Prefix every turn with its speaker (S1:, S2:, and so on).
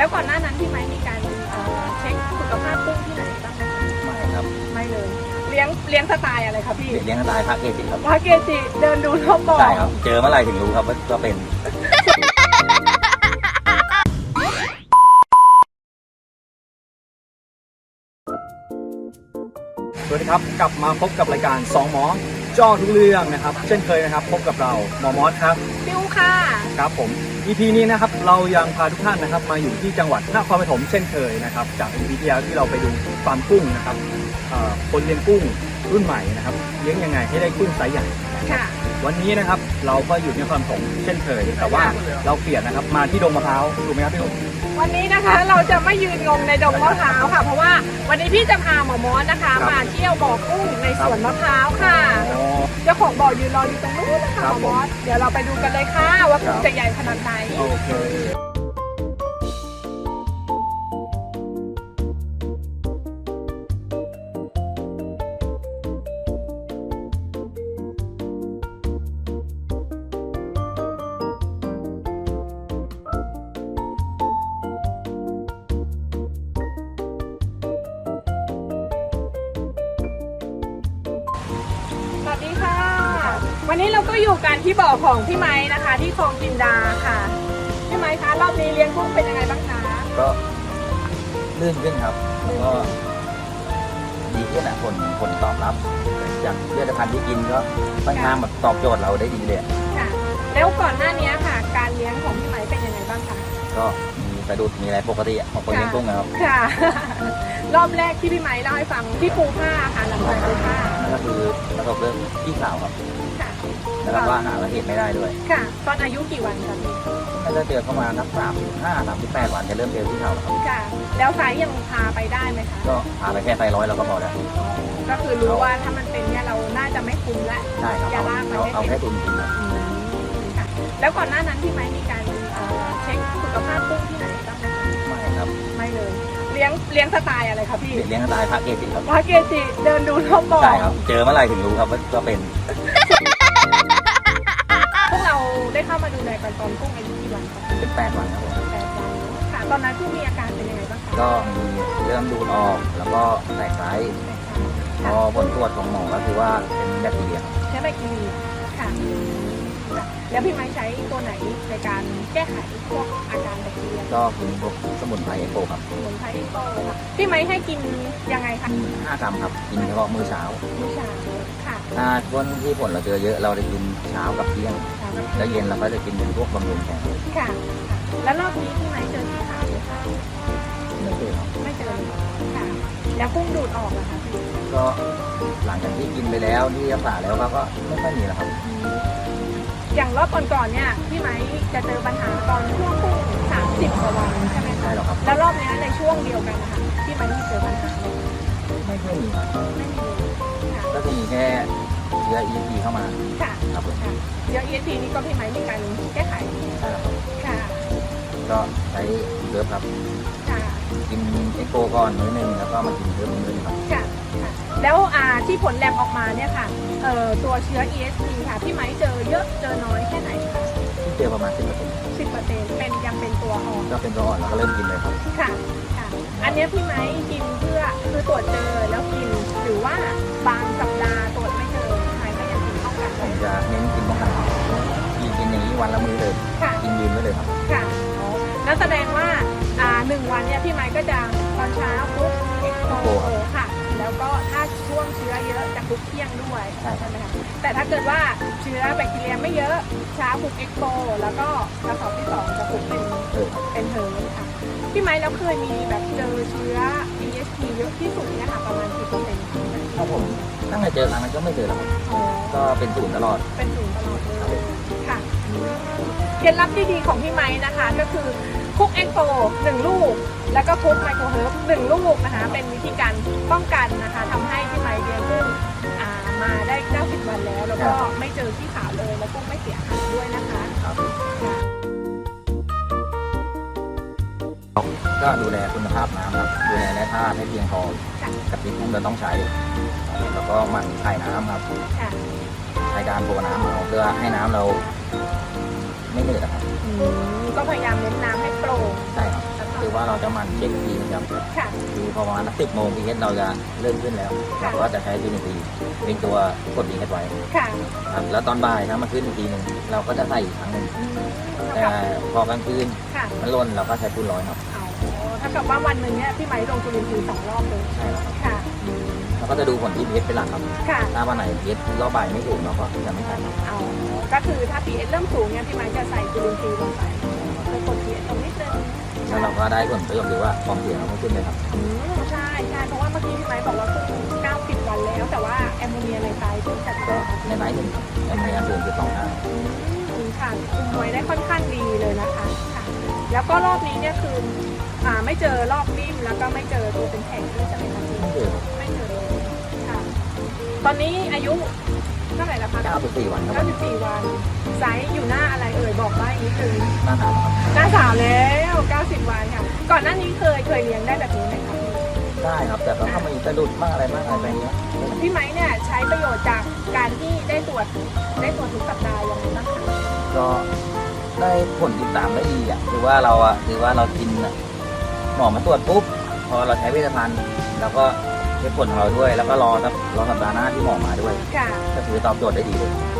S1: แล้วก่อนหน้านั้นพี่ไม้มีการเอ่อเช็คสุขภาพกุ้งที่ไหนบ้างไหมคะ
S2: ไม่ครับ
S1: ไม่เลย เลี้ยงเลี้ยงสไตล์อะไรคะพี่
S2: เลี้ยงตายพระเกจิครับ
S1: พระเกจิเดินดูรอบบ่อ
S2: ใช่ครับเจอเมื่อไหร่ถึงรู้ครับว่าว่าเป็น
S3: สวัสดีครับ กลับมาพบกับรายการสองหมอ จ้อทุกเรื่องนะครับ เช่นเคยนะครับ พบกับเราหมอมอสครับ
S1: ฟิวค่ะ
S3: ครับผม EP นี้นะครับเรายังพาทุกท่านนะครับ มาอยู่ที่จังหวัดนครปฐมเช่นเคยนะครับ จาก EP ที่แล้วที่เราไปดูฟาร์มกุ้งนะครับเอ่อคนเลี้ยงกุ้งรุ่นใหม่นะครับเลี้ยงยังไงให้ได้กุ้งไซส์ใหญ่นะครับ
S1: ค่ะ
S3: วันนี้นะครับเราก็อยู่ที่นครปฐมเช่นเคย แต่ว่าเราเปลี่ยนนะครับมาที่ดงมะพร้าวถูกไหมครับพี่อุ๊
S1: วันนี้นะคะเราจะไม่ยืนงงในดงมะพร้าวค่ะ เพราะว่าวันนี้พี่จะพาหมอมอสนะคะ มาเที่ยวบ่อกุ้งในสวนมะพร้าวค่ะ
S3: อ๋อ
S1: เจ้าของบ่อยืนรออยู่ตรงนู้นนะคะ
S3: ครั
S1: ห
S3: บ
S1: มอมอสเดี๋ยวเราไปดูกันเลยค่ะว่ากุ้ง
S3: ครับ
S1: จะใหญ่ขนาดไหน วันนี้เราก็อยู่กันที่บ่อของพี่ไม้นะคะ ที่คลองจินดาค่ะพี่ไม้คะรอบนี้เลี้ยงกุ้งเป็นยังไงบ้างคะ
S2: ก็ลื่นขึ้นครับแล้วก็ดีขึ้นอะผลผลตอบรับ จากเลือดพันธุ์ที่กินก็ค่อนข้างแบบตอบโจทย์เราได้ดีเลยอะ
S1: ค่ะ แล้วก่อนหน้านี้ค่ะ การเลี้ยงของพี่ไม้เป็นยังไงบ้างคะ
S2: ก็มีสะดุดมีอะไรปกติอะของคนเลี้ยงกุ้งนะครับ
S1: ค่ะ รอบแรกที่พี่ไม้เล่าให้ฟังที่ปูผ้าค่ะหลังจากปูผ้า
S2: นั่น ก็คือประสบเรื่องที่ขาวครับ
S1: ค่ะ
S2: แล้วก็หาสาเหตุไม่ได้ด้วย
S1: ค่ะ ตอนอายุกี่วันคะพี่
S2: น่าจะเจอประมาณนับสามห้าสามสิบแปดวันจะเริ่มเจอที่ขาวแล้วครับ
S1: ค่ะ แล้วไซส์ยังพาไปได้ไหมคะ
S2: ก็พาไปแค่ไซร้อยเราก็พอแล้ว
S1: ก็คือรู้ว่าถ้ามันเป็นเนี่ยเราน่าจะไม่คุ้มละ
S2: ใช่ครับ
S1: อย่า
S2: เอา
S1: ลากมัน
S2: เอา
S1: ไม่
S2: เอา
S1: ติด
S2: แค่ตุนกินครับ
S1: อืมค่ะ แล้วก่อนหน้านั้นพี่ไม้มีการเอ่อเช็คสุขภาพกุ้งที่ไหนบ้างไหมคะ
S2: ไม่ครับ
S1: ไม่เลยเลี้ยงเลี้ยงสไตล์อะไรคะพี่
S2: เลี้ยงตายพระเกจิครับ
S1: พระเกจิเดินดูรอบบ่อ
S2: ใช่ครับ เจอเมื่อไหร่ถึงรู้ครับว่าว่าเป็น
S1: พวกเราได้เข้ามาดูแลกันตอนกุ้งอายุกี่วันคะ
S2: เป็นแปดวันครับผม
S1: แปดวันค่ะตอนนั้นกุ้งมีอาการเป็นยังไงบ้างคะ
S2: ก็มีเริ่มดูดออกแล้วก็แตกไซส์พอผลตรวจของหมอก็คือว่าเป็นแบคทีเรียครับ
S1: ใช้แบคทีเรียค่ะค่ะ แล้วพี่ไม้ใช้ตัวไหนในการแก้ไขพวกอาการแบคทีเรีย
S2: ก็กินพวกสมุนไพรเอโกครับ
S1: สมุนไพรเอ็กโตค่ะพี่ไม้ให้กินยังไงคะ
S2: 5กรัมครับกินเฉพาะมื้อเช้า
S1: มื้อเช้าค่ะ
S2: ถ้าช่วงที่ผลเราเจอเยอะเราจะกินเช้ากับเที่ยง
S1: เช้ากับ
S2: แล้วเย็นเราก็จะกินเป็นพวกบำรุงแขน
S1: ค่ะค่ะแล้วรอบนี้พี่ไม้เจอสีขาวไหมคะ
S2: ไม่เจอครับ
S1: ไม่เจอเลยค่ะ แล้วกุ้งดูดออกอะคะพี่
S2: ก็หลังจากที่กินไปแล้วที่รักษาแล้วก็ก็ไม่ค่อยมีแล้วครับ
S1: อย่างรอบก่อนๆเนี่ยพี่ไม้จะเจอปัญหาตอนช่วงกุ้งสามสิบกว่าวันใช่ไหม
S2: ใช่
S1: คะ
S2: หรอกครับ
S1: แล้วรอบเนี้ยในช่วงเดียวกันนะคะพี่ไม้ไม่เจอปัญหาเลย
S2: ไม่ค่อยมีครับ
S1: ไม่มีเลยค่ะ
S2: ก็จะมีแค่เชื้อ EC เข้ามา
S1: ค่ะ
S2: ครับผม
S1: ค่ะเดี๋ยว ESP นี่ก็พี่ไม้มีการแก้ไข
S2: ใช่แล้วครับ
S1: ค่ะ
S2: ก็ใช้เลิฟครับ
S1: ค่ะ
S2: กินเอ็กโกก่อนมื้อหนึ่งแล้วก็มากินเลิฟมื้อหนึงครับ
S1: ค่ะค่ะ แล้วอ่าที่ผลแลบออกมาเนี่ยค่ะเอ่อตัวเชื้อ ESP ค่ะพี่ไม้เจอเยอะเจอน้อยแค่ไหนคะ
S2: ที่เจอประมาณสิบเปอร์เซ็นต์
S1: สิบเปอร์เซ็นต์เป็นยังเป็นตัวอ่อน
S2: ก็เป็นตัวอ่อนแล้วก็เริ่มกินเลยครับ
S1: ค่ะค่ะ อันเนี้ยพี่ไม้กินเพื่อคือตรวจเจอแล้วกินหรือว่าบางสัปดาห์ตรวจไม่เจอพี่ไม้ก็ยังกินป้องกัน
S2: ผ
S1: ไว้
S2: มจะเน้นกินป้องกันกินกินอย่างนี้วันละมื้อเลย
S1: ค่ะ
S2: กินยืนไว้เลยครับ
S1: ค่ะอ๋อนั่นแสดงว่าอ่าหนึ่งวันเนี่ยพี่ไม้ก็จะตอนเช้าปุ๊บเอ็กโกค่ะ แล้วก็ถ้าช่วงเชื้อเยอะจะคุกเที่ยงด้วย
S2: ใช่
S1: ใช่ไหมคะแต่ถ้าเกิดว่าเชื้อแบคทีเรียไม่เยอะเช้าคุกเอ็กโกแล้วก็กระสอบที่สองจะคุกเป็น
S2: เออครับ
S1: เป็นเฮิร์บค่ะพี่ไม้แล้วเคยมีแบบเจอเชื้อ ESP เยอะที่สุดเนี่ยค่ะประมาณกี่เปอร์เซ็นต์ คะ
S2: ถ้าผมตั้งแต่เจอครั้งนั้นก็ไม่เจอแล้วครับ
S1: อ๋อ
S2: ก็เป็นศูนย์ตลอด
S1: เป็นศูนย์ตลอดเลยค่ะเคล็ดลับที่ดีของพี่ไม้นะคะก็คือคุกเอ็กโปหนึ่งลูก แล้วก็คุกไมโครเฮิร์บหนึ่งลูกนะคะ เป็นวิธีการป้องกันนะคะทำให้พี่ไม้เลี้ยงกุ้งอ่ามาได้ 90 วันแล้ว แล้วก็ไม่เจอที่ขาวเลย แล้วกุ้งไม่เสียหายด้วยนะคะ
S2: ครับ ก็ดูแลคุณภาพน้ำครับดูแลแร่ธาตุให้เพียงพอ
S1: ค่ะ
S2: กับที่เราต้องใช้ แล้วก็หมั่นถ่ายน้ำครับ
S1: ค่ะ
S2: ในการโปรน้ำเราเพื่อให้น้ำเราไม่เหนื่อยครับ
S1: อืมก็พยายามเน้นน้ำให้โปร่ง
S2: ใช่ครับคือว่าว่าเราจะหมันเช็คทีนะครับ
S1: ค่ะ
S2: คือพอประมาณสิบโมงพีเอสเราจะเริ่มขึ้นแล้ว
S1: ค่ะ
S2: เราก็จะใช้ยูนิตีเป็นตัวกดพีเอสไว้
S1: ค่ะ
S2: ครับแล้วตอนบ่ายถ้ามาขึ้นอีกทีหนึ่งเราก็จะใส่อีกครั้งหนึ่ง
S1: อืม
S2: แต่
S1: ค่ะ
S2: พอกลางคืน
S1: ค่ะ
S2: มันล่นเราก็ใช้ปูนร้อยครับ
S1: เอา ถ้ากับว่าวันหนึ่งเนี่ยพี่ไม้ลงจุลินทรีย์สองรอบเลย
S2: ใช่ครับ
S1: ค่ะ
S2: เราก็จะดูผลที่เอสเป็นหลักครับ
S1: ค่ะ
S2: ถ้าวันไหนเอสรอบบ่ายไม่สูงเราก็จะไม่ใส่ครับ
S1: เอาก็คือถ้า pH เริ่มสูงเนี่ยพี่ไม้จะใส่จุลินทรีย์ลงไปเพื่กด pH ตรงนิดนึง
S2: แล้วเราก็ได้ผลประโยชน์หรือว่าความเสี่ยงเราไม่ขึ้นเลยครับ
S1: อืมใช่ใช่เพราะว่าเมื่อกี้พี่ไม้บอกว่าขึ้น90 วันแล้ว แต่ว่าแอมโมเนียในไตขึ้นจาก
S2: ก็ในไนท์หนึ่งครับยังมีอันสูงจุดสองห้า
S1: อืมค่ะคุมไว้ได้ค่อนข้างดีเลยนะคะค่ะ แล้วก็รอบนี้เนี่ยคือ อ่าไม่เจอรอบนิ่มแล้วก็ไม่เจอตัวเป็นแข็งด้วยใช่ไหมคะพี่
S2: ไม่เจอ
S1: ไม่เจอเลยค่ะตอนนี้อายุเท่าไหร่ละคะ
S2: เก้าสิบสี่วันครับ
S1: 94วันไซส์อยู่หน้าอะไรเอ่ยบอกได้นิดนึง
S2: หน้าหนาวครับ
S1: หน้าสาวแล้ว90วันค่ะก่อนหน้านี้เคยเคยเลี้ยงได้แบบนี้ไหมคะ
S2: ได้ครับแต่ก็ถ้ามีสะดุดมากอะไรมากอะไรไปเงี้ย
S1: พี่ไม้เนี่ยใช้ประโยชน์จากการที่ได้ตรวจได้ตรวจทุกสัปดาห์ยังไงบ้างคะ
S2: ก็ได้ผลติดตามได้ดีอะคือว่าเราอะคือว่าเรากินอะห มอมาตรวจปุ๊บพอเราใช้เวชภัณฑ์แล้วก็ได้ผลของเราด้วย แล้วก็รอสักรอสัปดาห์หน้าที่หมอมาด้วย
S1: ค่ะ
S2: ก็คือตอบโจทย์ได้ดีเลย
S1: อื